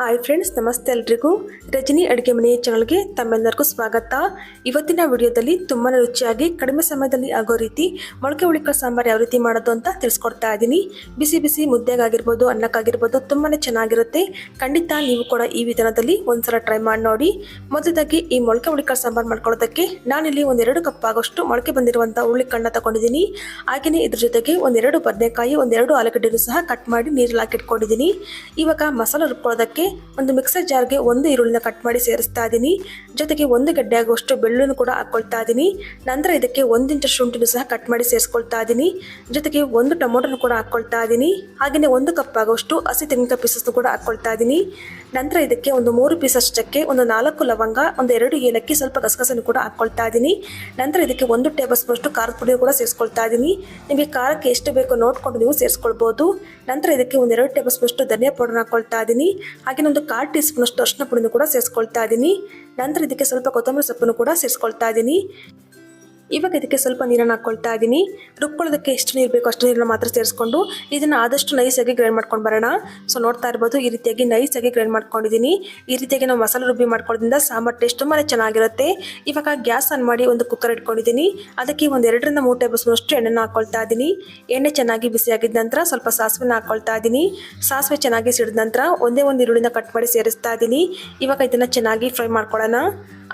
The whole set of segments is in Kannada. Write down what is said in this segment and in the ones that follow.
ಹಾಯ್ ಫ್ರೆಂಡ್ಸ್ ನಮಸ್ತೆ ಎಲ್ರಿಗೂ. ರಜನಿ ಅಡುಗೆ ಮನೆಯ ಚಾನಲ್ಗೆ ತಮ್ಮೆಲ್ಲರಿಗೂ ಸ್ವಾಗತ. ಇವತ್ತಿನ ವಿಡಿಯೋದಲ್ಲಿ ತುಂಬಾ ರುಚಿಯಾಗಿ, ಕಡಿಮೆ ಸಮಯದಲ್ಲಿ ಆಗೋ ರೀತಿ ಮೊಳಕೆ ಹುಳಿಕಾಳು ಸಾಂಬಾರು ಯಾವ ರೀತಿ ಮಾಡೋದು ಅಂತ ತಿಳಿಸ್ಕೊಡ್ತಾ ಇದ್ದೀನಿ. ಬಿಸಿ ಬಿಸಿ ಮುದ್ದೆಗಾಗಿರ್ಬೋದು ಅನ್ನಕ್ಕಾಗಿರ್ಬೋದು ತುಂಬಾ ಚೆನ್ನಾಗಿರುತ್ತೆ. ಖಂಡಿತ ನೀವು ಕೂಡ ಈ ವಿಧಾನದಲ್ಲಿ ಒಂದ್ಸಲ ಟ್ರೈ ಮಾಡಿ ನೋಡಿ. ಮೊದಲಾಗಿ ಈ ಮೊಳಕೆ ಹುಳಿಕಾಳು ಸಾಂಬಾರು ಮಾಡ್ಕೊಳ್ಳೋದಕ್ಕೆ ನಾನಿಲ್ಲಿ ಒಂದೆರಡು ಕಪ್ ಆಗೋಷ್ಟು ಮೊಳಕೆ ಬಂದಿರುವಂಥ ಹುಳಿಕಣ್ಣ ತಗೊಂಡಿದ್ದೀನಿ. ಹಾಗೆಯೇ ಇದ್ರ ಜೊತೆಗೆ ಒಂದೆರಡು ಬದನೆಕಾಯಿ, ಒಂದೆರಡು ಆಲೂಗಡ್ಡೆನೂ ಸಹ ಕಟ್ ಮಾಡಿ ನೀರಲ್ಲಿ ಹಾಕಿಟ್ಕೊಂಡಿದ್ದೀನಿ ಇವಾಗ ಮಸಾಲ ರುಬ್ಕೊಳ್ಳೋದಕ್ಕೆ ಒಂದು ಮಿಕ್ಸರ್ ಜಾರ್ಗೆ ಒಂದು ಈರುಳ್ಳಿನ ಕಟ್ ಮಾಡಿ ಸೇರಿಸ್ತಾ ಇದ್ದೀನಿ. ಜೊತೆಗೆ ಒಂದು ಗಡ್ಡೆ ಆಗುವಷ್ಟು ಬೆಳ್ಳುಳ್ಳಿನೂ ಕೂಡ ಹಾಕ್ಕೊಳ್ತಾ ಇದ್ದೀನಿ. ನಂತರ ಇದಕ್ಕೆ ಒಂದು ಇಂಚು ಶುಂಠಿನೂ ಸಹ ಕಟ್ ಮಾಡಿ ಸೇರಿಸ್ಕೊಳ್ತಾ ಇದ್ದೀನಿ. ಜೊತೆಗೆ ಒಂದು ಟೊಮೊಟೊನು ಕೂಡ ಹಾಕ್ಕೊಳ್ತಾ ಇದ್ದೀನಿ. ಹಾಗೆಯೇ ಒಂದು ಕಪ್ ಆಗುವಷ್ಟು ಹಸಿ ತೆಂಗಿನಕಾಯಿ ಪೀಸಸ್ನು ಕೂಡ ಹಾಕ್ಕೊಳ್ತಾ ಇದ್ದೀನಿ. ನಂತರ ಇದಕ್ಕೆ ಒಂದು ಮೂರು ಪೀಸಸ್ ಅಷ್ಟಕ್ಕೆ ಒಂದು ನಾಲ್ಕು ಲವಂಗ, ಒಂದು ಎರಡು ಏಲಕ್ಕಿ, ಸ್ವಲ್ಪ ಗಸಗಸನ್ನು ಕೂಡ ಹಾಕ್ಕೊಳ್ತಾ ಇದ್ದೀನಿ. ನಂತರ ಇದಕ್ಕೆ ಒಂದು ಟೇಬಲ್ ಸ್ಪೂನ್ಷ್ಟು ಖಾರದ ಪುಡಿ ಕೂಡ ಸೇರಿಸ್ಕೊಳ್ತಾ ಇದ್ದೀನಿ. ನಿಮಗೆ ಖಾರಕ್ಕೆ ಎಷ್ಟು ಬೇಕೋ ನೋಡಿಕೊಂಡು ನೀವು ಸೇರಿಸ್ಕೊಳ್ಬೋದು. ನಂತರ ಇದಕ್ಕೆ ಒಂದೆರಡು ಟೇಬಲ್ ಸ್ಪೂನ್ಷ್ಟು ಧನಿಯಾ ಪೌಡರ್ ಹಾಕ್ಕೊಳ್ತಾ ಇದ್ದೀನಿ. ಹಾಗೆ ಒಂದು ಕಾಲು ಟೀ ಸ್ಪೂನಷ್ಟು ಅರ್ಶಿನ ಪುಡಿನೂ ಕೂಡ ಸೇರಿಸ್ಕೊಳ್ತಾ ಇದ್ದೀನಿ ನಂತರ ಇದಕ್ಕೆ ಸ್ವಲ್ಪ ಕೊತ್ತಂಬರಿ ಸೊಪ್ಪನ್ನು ಕೂಡ ಸೇರಿಸ್ಕೊಳ್ತಾ ಇದ್ದೀನಿ ಇವಾಗ ಇದಕ್ಕೆ ಸ್ವಲ್ಪ ನೀರನ್ನು ಹಾಕ್ಕೊಳ್ತಾ ಇದ್ದೀನಿ. ರುಬ್ಕೊಳ್ಳೋದಕ್ಕೆ ಎಷ್ಟು ನೀರು ಬೇಕೋ ಅಷ್ಟು ನೀರನ್ನು ಮಾತ್ರ ಸೇರಿಸ್ಕೊಂಡು ಇದನ್ನು ಆದಷ್ಟು ನೈಸಾಗಿ ಗ್ರೈಂಡ್ ಮಾಡ್ಕೊಂಡು ಬರೋಣ. ಸೊ ನೋಡ್ತಾ ಇರ್ಬೋದು ಈ ರೀತಿಯಾಗಿ ನೈಸಾಗಿ ಗ್ರೈಂಡ್ ಮಾಡ್ಕೊಂಡಿದ್ದೀನಿ. ಈ ರೀತಿಯಾಗಿ ನಾವು ಮಸಾಲೆ ರುಬ್ಬಿ ಮಾಡ್ಕೊಳ್ಳೋದ್ರಿಂದ ಸಾಂಬಾರು ಟೇಸ್ಟ್ ತುಂಬಾ ಚೆನ್ನಾಗಿರುತ್ತೆ. ಇವಾಗ ಗ್ಯಾಸ್ ಆನ್ ಮಾಡಿ ಒಂದು ಕುಕ್ಕರ್ ಇಟ್ಕೊಂಡಿದ್ದೀನಿ. ಅದಕ್ಕೆ ಒಂದು ಎರಡರಿಂದ ಮೂರು ಟೇಬಲ್ ಸ್ಪೂನಷ್ಟು ಎಣ್ಣೆನ ಹಾಕ್ಕೊಳ್ತಾ ಇದ್ದೀನಿ. ಎಣ್ಣೆ ಚೆನ್ನಾಗಿ ಬಿಸಿಯಾಗಿದ್ದ ನಂತರ ಸ್ವಲ್ಪ ಸಾಸಿವೆನ ಹಾಕ್ಕೊಳ್ತಾ ಇದ್ದೀನಿ. ಸಾಸಿವೆ ಚೆನ್ನಾಗಿ ಸಿಡಿದ ನಂತರ ಒಂದೇ ಒಂದು ಈರುಳ್ಳಿನ ಕಟ್ ಮಾಡಿ ಸೇರಿಸ್ತಾ ಇದ್ದೀನಿ. ಇವಾಗ ಇದನ್ನು ಚೆನ್ನಾಗಿ ಫ್ರೈ ಮಾಡ್ಕೊಳ್ಳೋಣ.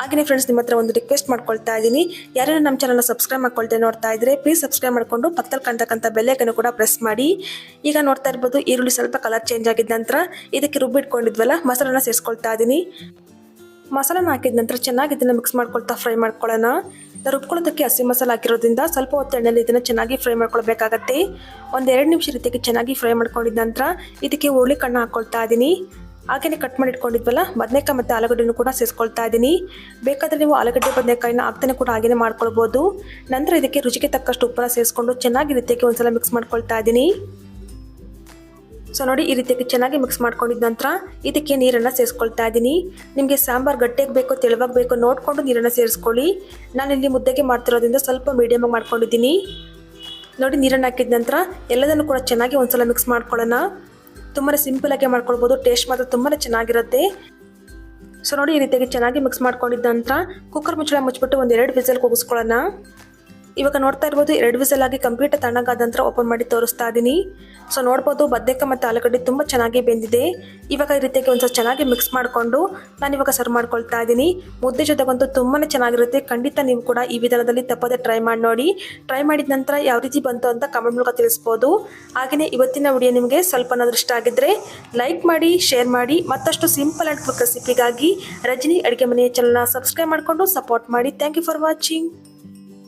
ಹಾಗೆಯೇ ಫ್ರೆಂಡ್ಸ್ ನಿಮ್ಮ ಹತ್ರ ಒಂದು ರಿಕ್ವೆಸ್ಟ್ ಮಾಡ್ಕೊಳ್ತಾ ಇದ್ದೀನಿ. ಯಾರ್ಯಾರು ನಮ್ಮ ಚಾನಲ್ನ ಸಬ್ಸ್ಕ್ರೈಬ್ ಮಾಡ್ಕೊಳ್ತೇನೆ ನೋಡ್ತಾ ಇದ್ರೆ ಪ್ಲೀಸ್ ಸಬ್ಸ್ಕ್ರೈಬ್ ಮಾಡಿಕೊಂಡು ಪಕ್ಕದಲ್ಲಿ ಕಾಣ್ತಕ್ಕಂಥ ಬೆಲೆಗನ್ನು ಕೂಡ ಪ್ರೆಸ್ ಮಾಡಿ. ಈಗ ನೋಡ್ತಾ ಇರ್ಬೋದು ಈರುಳ್ಳಿ ಸ್ವಲ್ಪ ಕಲರ್ ಚೇಂಜ್ ಆಗಿದ ನಂತರ ಇದಕ್ಕೆ ರುಬ್ಬಿಟ್ಕೊಂಡಿದ್ವಲ್ಲ ಮಸಾಲನ ಸೇರಿಸ್ಕೊಳ್ತಾ ಇದ್ದೀನಿ. ಮಸಾಲನ ಹಾಕಿದ ನಂತರ ಚೆನ್ನಾಗಿ ಇದನ್ನು ಮಿಕ್ಸ್ ಮಾಡ್ಕೊಳ್ತಾ ಫ್ರೈ ಮಾಡ್ಕೊಳ್ಳೋಣ. ರುಬ್ಕೊಳ್ಳೋದಕ್ಕೆ ಹಸಿ ಮಸಾಲ ಹಾಕಿರೋದ್ರಿಂದ ಸ್ವಲ್ಪ ಹೊತ್ತು ಎಣ್ಣೆಯಲ್ಲಿ ಇದನ್ನು ಚೆನ್ನಾಗಿ ಫ್ರೈ ಮಾಡ್ಕೊಳ್ಬೇಕಾಗತ್ತೆ. ಒಂದು ಎರಡು ನಿಮಿಷ ರೀತಿಗೆ ಚೆನ್ನಾಗಿ ಫ್ರೈ ಮಾಡ್ಕೊಂಡಿದ ನಂತರ ಇದಕ್ಕೆ ಹುರುಳಿ ಕಣ್ಣು ಹಾಕ್ಕೊಳ್ತಾ ಇದ್ದೀನಿ. ಹಾಗೆಯೇ ಕಟ್ ಮಾಡಿ ಇಟ್ಕೊಂಡಿದ್ವಲ್ಲ ಬದನೆಕಾಯಿ ಮತ್ತು ಆಲೂಗಡ್ಡೆನೂ ಕೂಡ ಸೇರಿಸ್ಕೊಳ್ತಾ ಇದ್ದೀನಿ. ಬೇಕಾದರೆ ನೀವು ಆಲೂಗಡ್ಡೆ ಬದನೆಕಾಯಿನ ಹಾಕ್ತಾನೆ ಕೂಡ ಹಾಗೆಯೇ ಮಾಡ್ಕೊಳ್ಬೋದು. ನಂತರ ಇದಕ್ಕೆ ರುಚಿಗೆ ತಕ್ಕಷ್ಟು ಉಪ್ಪನ್ನ ಸೇರಿಸ್ಕೊಂಡು ಚೆನ್ನಾಗಿ ರೀತಿಯಾಗಿ ಒಂದ್ಸಲ ಮಿಕ್ಸ್ ಮಾಡ್ಕೊಳ್ತಾ ಇದ್ದೀನಿ. ಸೊ ನೋಡಿ ಈ ರೀತಿಯಾಗಿ ಚೆನ್ನಾಗಿ ಮಿಕ್ಸ್ ಮಾಡ್ಕೊಂಡಿದ ನಂತರ ಇದಕ್ಕೆ ನೀರನ್ನು ಸೇರಿಸ್ಕೊಳ್ತಾ ಇದ್ದೀನಿ. ನಿಮಗೆ ಸಾಂಬಾರು ಗಟ್ಟಿಯಾಗಿ ಬೇಕೋ ತೆಳುವಾಗಿ ಬೇಕೋ ನೋಡಿಕೊಂಡು ನೀರನ್ನು ಸೇರಿಸ್ಕೊಳ್ಳಿ. ನಾನಿಲ್ಲಿ ಮುದ್ದೆಗೆ ಮಾಡ್ತಿರೋದ್ರಿಂದ ಸ್ವಲ್ಪ ಮೀಡಿಯಮಾಗಿ ಮಾಡ್ಕೊಂಡಿದ್ದೀನಿ. ನೋಡಿ ನೀರನ್ನು ಹಾಕಿದ ನಂತರ ಎಲ್ಲದನ್ನು ಕೂಡ ಚೆನ್ನಾಗಿ ಒಂದ್ಸಲ ಮಿಕ್ಸ್ ಮಾಡ್ಕೊಳ್ಳೋಣ. ತುಂಬಾ ಸಿಂಪಲ್ ಆಗಿ ಮಾಡ್ಕೊಳ್ಬಹುದು ಟೇಸ್ಟ್ ಮಾತ್ರ ತುಂಬಾ ಚೆನ್ನಾಗಿರುತ್ತೆ. ಸೊ ನೋಡಿ ಈ ರೀತಿಯಾಗಿ ಚೆನ್ನಾಗಿ ಮಿಕ್ಸ್ ಮಾಡ್ಕೊಂಡಿದ್ದ ನಂತರ ಕುಕ್ಕರ್ ಮುಚ್ಚಳ ಮುಚ್ಚಿಬಿಟ್ಟು ಒಂದೆರಡು ವಿಸಲ್ ಕೂಗಿಸ್ಕೊಳ್ಳೋಣ ಇವಾಗ ನೋಡ್ತಾ ಇರ್ಬೋದು, ಎರಡು ವಿಸಲ್ ಆಗಿ ಕಂಪ್ಲೀಟ್ ತಣ್ಣಗಾದ ನಂತರ ಓಪನ್ ಮಾಡಿ ತೋರಿಸ್ತಾ ಇದ್ದೀನಿ ಸೊ ನೋಡ್ಬೋದು ಬದ್ದೆಕ ಮತ್ತು ಆಲೂಗಡ್ಡೆ ತುಂಬ ಚೆನ್ನಾಗಿ ಬೆಂದಿದೆ. ಇವಾಗ ಈ ರೀತಿಯಾಗಿ ಒಂದ್ಸಲ ಚೆನ್ನಾಗಿ ಮಿಕ್ಸ್ ಮಾಡಿಕೊಂಡು ನಾನು ಇವಾಗ ಸರ್ವ್ ಮಾಡ್ಕೊಳ್ತಾ ಇದ್ದೀನಿ ಮುದ್ದೆ ಜೊತೆಗಂತೂ ತುಂಬಾ ಚೆನ್ನಾಗಿರುತ್ತೆ. ಖಂಡಿತ ನೀವು ಕೂಡ ಈ ವಿಧಾನದಲ್ಲಿ ತಪ್ಪದೆ ಟ್ರೈ ಮಾಡಿ ನೋಡಿ. ಟ್ರೈ ಮಾಡಿದ ನಂತರ ಯಾವ ರೀತಿ ಬಂತು ಅಂತ ಕಮೆಂಟ್ ಮೂಲಕ ತಿಳಿಸ್ಬೋದು. ಹಾಗೆಯೇ ಇವತ್ತಿನ ವಿಡಿಯೋ ನಿಮಗೆ ಸ್ವಲ್ಪ ಇಷ್ಟ ಆಗಿದ್ದರೆ ಲೈಕ್ ಮಾಡಿ ಶೇರ್ ಮಾಡಿ, ಮತ್ತಷ್ಟು ಸಿಂಪಲ್ ಆ್ಯಂಡ್ ಕ್ವಿಕ್ ರೆಸಿಪಿಗಾಗಿ ರಜನಿ ಅಡುಗೆ ಮನೆಯ ಚಾನಲ್ನ ಸಬ್ಸ್ಕ್ರೈಬ್ ಮಾಡಿಕೊಂಡು ಸಪೋರ್ಟ್ ಮಾಡಿ. Thank you for watching